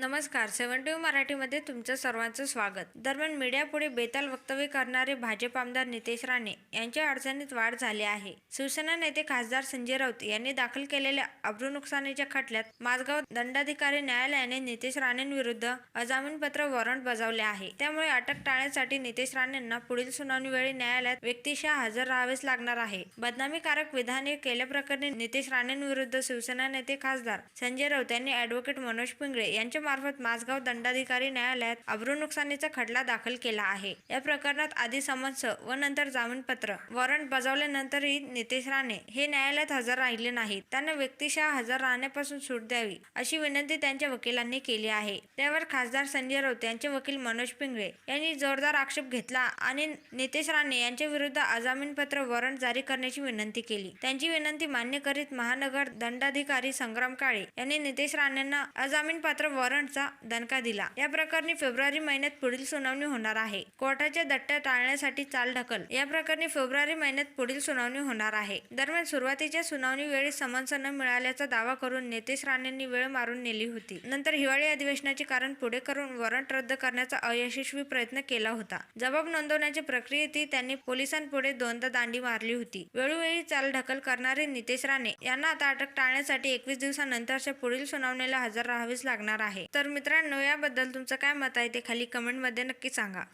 नमस्कार. सेवन टी मराठीमध्ये तुमचं सर्वांचं स्वागत. दरम्यान मीडियापुढे बेताल वक्तव्य करणारे भाजप आमदार नितेश राणे यांच्या अडचणीत वाढ झाली आहे. शिवसेना नेते खासदार संजय राऊत यांनी दाखल केलेल्या अब्रू नुकसानीच्या खटल्यात माझगाव दंडाधिकारी न्यायालयाने नितेश राणेंविरुद्ध अजामीनपत्र वॉरंट बजावले आहे. त्यामुळे अटक टाळण्यासाठी नितेश राणेंना पुढील सुनावणी वेळी न्यायालयात व्यक्तिशः हजर राहावेच लागणार आहे. बदनामीकारक विधाने केल्याप्रकरणी नितेश राणेंविरुद्ध शिवसेना नेते खासदार संजय राऊत यांनी अॅडव्होकेट मनोज पिंगळे यांच्या मार्फत माझगाव दंडाधिकारी न्यायालयात अब्रू नुकसानीचा खटला दाखल केला आहे. या प्रकरणात आधी समन्स व नंतर जामीनपत्र. वॉरंट बजावल्यानंतरही नितेश राणे हे न्यायालयात हजर राहिले नाहीत. त्यांना व्यक्तिशः हजर राहण्यापासून सूट द्यावी अशी विनंती त्यांच्या वकिलांनी केली आहे. त्यावर खासदार संजय राऊत यांचे वकील मनोज पिंगळे यांनी जोरदार आक्षेप घेतला आणि नितेश राणे यांच्या विरुद्ध अजामीनपत्र वॉरंट जारी करण्याची विनंती केली. त्यांची विनंती मान्य करीत महानगर दंडाधिकारी संग्राम काळे यांनी नितेश राणेंना अजामीनपात्र वॉरंटचा दणका दिला. या प्रकरणी फेब्रुवारी महिन्यात पुढील सुनावणी होणार आहे. कोर्टाच्या दट्ट्या टाळण्यासाठी चाल ढकल. या प्रकरणी फेब्रुवारी महिन्यात पुढील सुनावणी होणार आहे. दरम्यान सुरुवातीच्या सुनावणी वेळी समन्स न मिळाल्याचा दावा करून नितेश राणेंनी वेळ मारून नेली होती. नंतर हिवाळी अधिवेशनाचे कारण पुढे करून वॉरंट रद्द करण्याचा अयशस्वी प्रयत्न केला होता. जबाब नोंदवण्याच्या प्रक्रियेतही त्यांनी पोलिसांपुढे दोनदा दांडी मारली होती. वेळोवेळी चाल ढकल करणारे नितेश राणे यांना आता अटक टाळण्यासाठी एकवीस दिवसानंतरच्या पुढील सुनावणीला हजर राहावेच लागणार आहे. तर मित्रांनो याबद्दल तुमचं काय मत आहे ते खाली कमेंटमध्ये नक्की सांगा.